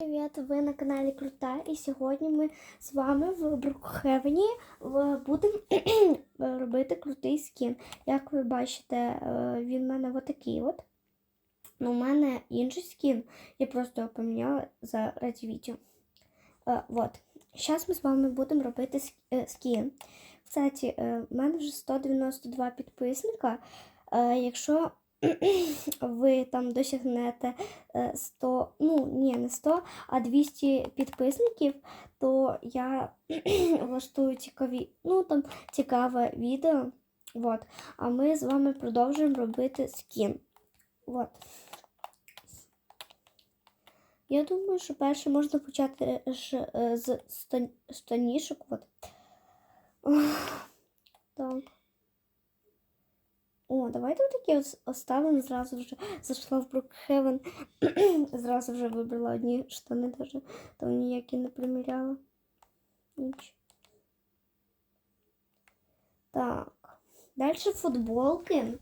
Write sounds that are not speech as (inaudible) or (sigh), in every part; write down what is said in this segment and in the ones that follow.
Привіт, ви на каналі Крута, і сьогодні ми з вами в Брукхевені будемо (clears throat) робити крутий скін. Як ви бачите, е, він в мене отакий от. Ну, у мене інший скін. Я просто його поміняла за раді відео. Е, Зараз ми з вами будемо робити е, скін. Кстати, в мене вже 192 підписника. Якщо ви там досягнете е, 100, ну ні, не 100, а 200 підписників, то я (clears throat) влаштую цікаві, ну там цікаве відео. Вот. А ми з вами продовжуємо робити скін. Вот. Я думаю, що перше можна почати е, з стан- станішок. Вот. Так. О, давайте такі ос- оставимо зразу вже зайшла в Брукхевен. зразу (clears throat) вже вибрала одні штани, даже там ніякі не приміряла. Ніч. Так. Далі футболки.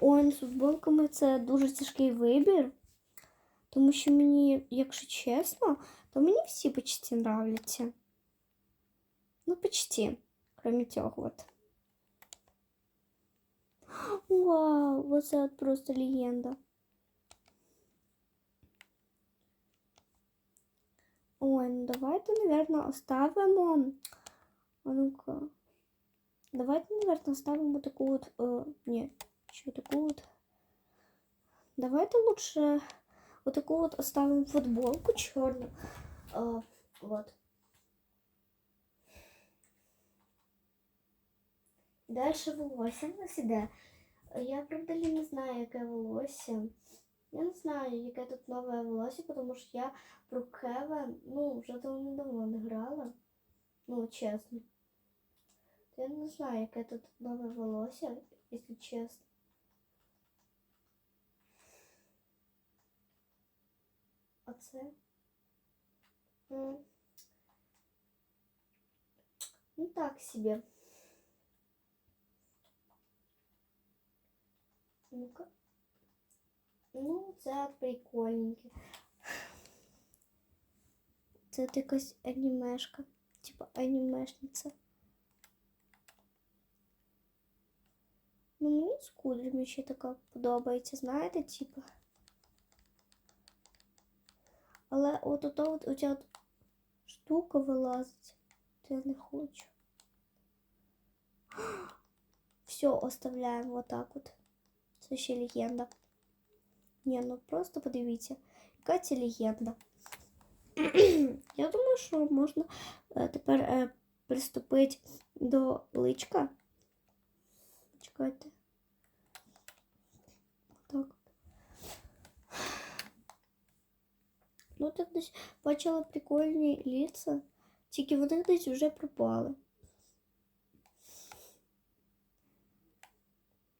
Ой, з футболками це дуже тяжкий вибір. Тому що мені, якщо чесно, то мені всі почти нравляться. Ну, почти. Кроме цього от. От просто легенда. Ой, ну давайте, наверное, оставимо. А ну-ка. Давайте, наверное, оставимо таку вот. Э, не, еще такую вот. Давайте лучше вот такую вот оставим футболку черную. А, вот. Дальше волосся в нас іде. Я правда не знаю, яке волосся. Я не знаю, яке тут нове волосся, тому що я про Кева, ну, вже давно не грала. Ну, чесно. Я не знаю, яке тут нове волосся, якщо чесно. А це? Ну так себе. Ну-ка. Ну, це прикольненьке. Це от якась анімешка. Типа анімешниця. Ну, мені з кудрями ще така подобається, знаєте, типа. Але от ото от оця от штука вилазить. То я не хочу. (gasps) Все, оставляємо вот так от. Це ще легенда. Ні, ну просто подивіться, яка це легенда. (clears throat) Я думаю, що можна е, тепер е, приступити до личка. Чекайте. Так. Ну, так десь бачила прикольні ліца, тільки вони десь вже пропали.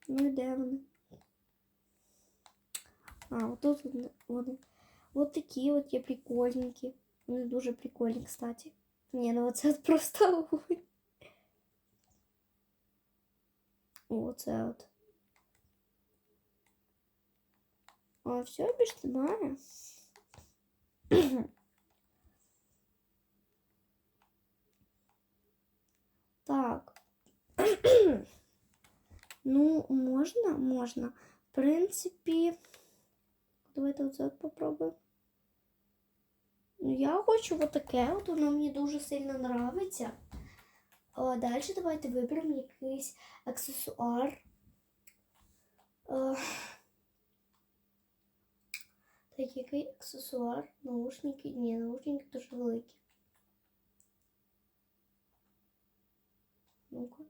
Ну і де вони? А, вот тут вони- вони. Вот такі от є прикольненькі. Вони дуже прикольні, кстати. Ні, ну оце от (laughs) просто огонь. О, це от. А все, більш немає. Так. (clears throat) Ну, можна, можна. В принципі, Давайте оце попробуємо. Ну, я хочу вот таке, от воно мені дуже сильно нравиться. А далі давайте виберемо якийсь аксесуар. А, так, який аксесуар? Наушники? Ні, наушники дуже великі. Ну-ка.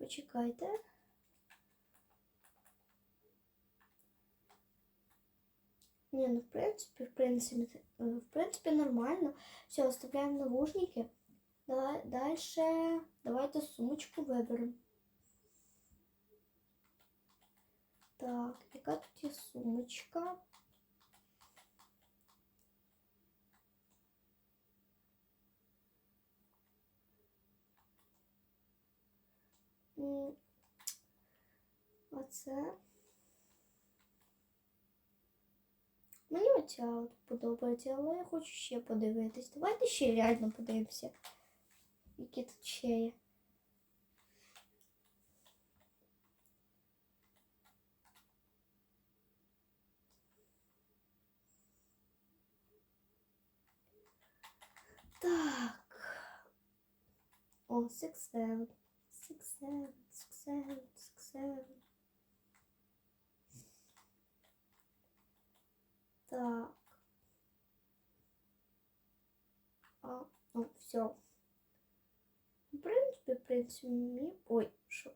Почекайте. Не, ну в принципе, в принципе, э, в принципе нормально. Все, оставляем наушники. Давай, дальше давайте сумочку выберем. Так, яка тут є сумочка? Оце. Мені оця от подобається, але я хочу ще подивитись. Давайте ще реально подивимося, які тут ще є. Так. Ось Excel. Six seven, six seven, six seven. Так. А, ну, все. В принципі, в принципі, мені... Ой, що?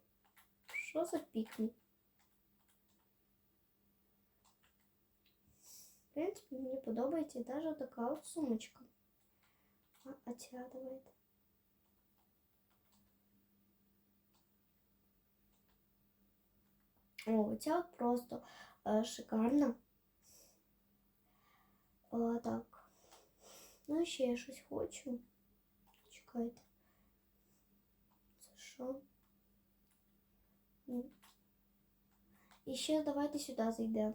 Що за пікнік? В принципі, мені подобається навіть така от сумочка. А, а ця давайте. О, ця просто е, шикарна. О, так. Ну, і ще я щось хочу. Чекайте. Це що? Ну. І давайте сюди зайдемо.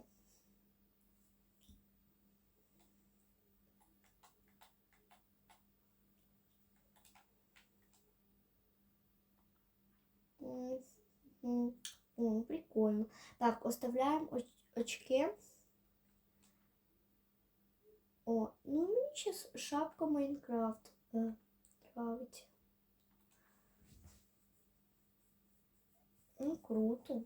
М. О, прикольно. Так, оставляємо оч- очки. О, ну мені сейчас шапка Майнкрафт е, нравиться. Ну, круто.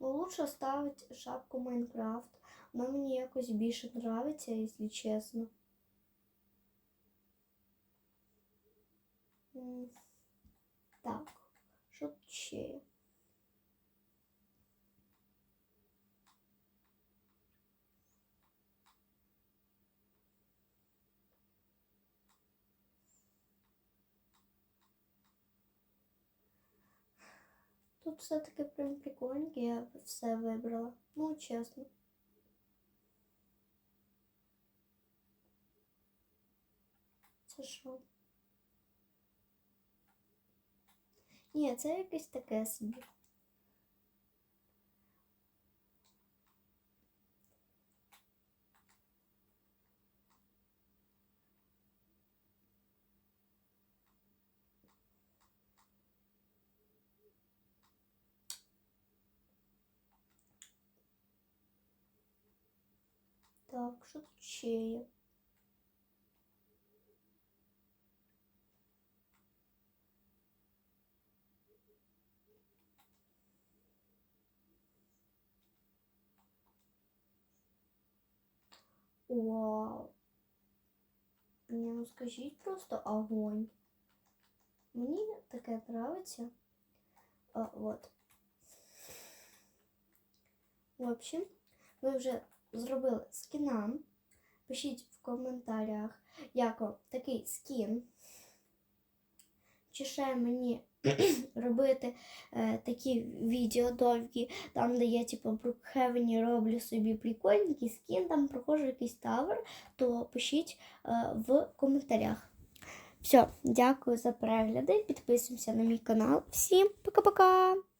Ну, лучше оставить шапку Майнкрафт. Вона мені якось більше нравиться, якщо чесно. Так, що тут? Тут все-таки прям прикольненько, я все вибрала. Ну, чесно. Це що? Ні, це якесь таке собі. Так, що тут ще є? Вау. Ні, ну скажіть просто огонь. Мені таке нравиться. А, вот. В общем, ми вже зробили скіна. Пишіть в коментарях, як вам такий скін. Чи ще мені (clears throat) робити е, такі відео довгі, там, де я типу Брукхевені роблю собі прикольненький скін, там проходжу якийсь тавер, то пишіть е, в коментарях. Все, дякую за перегляди. Підписуємося на мій канал. Всім пока-пока!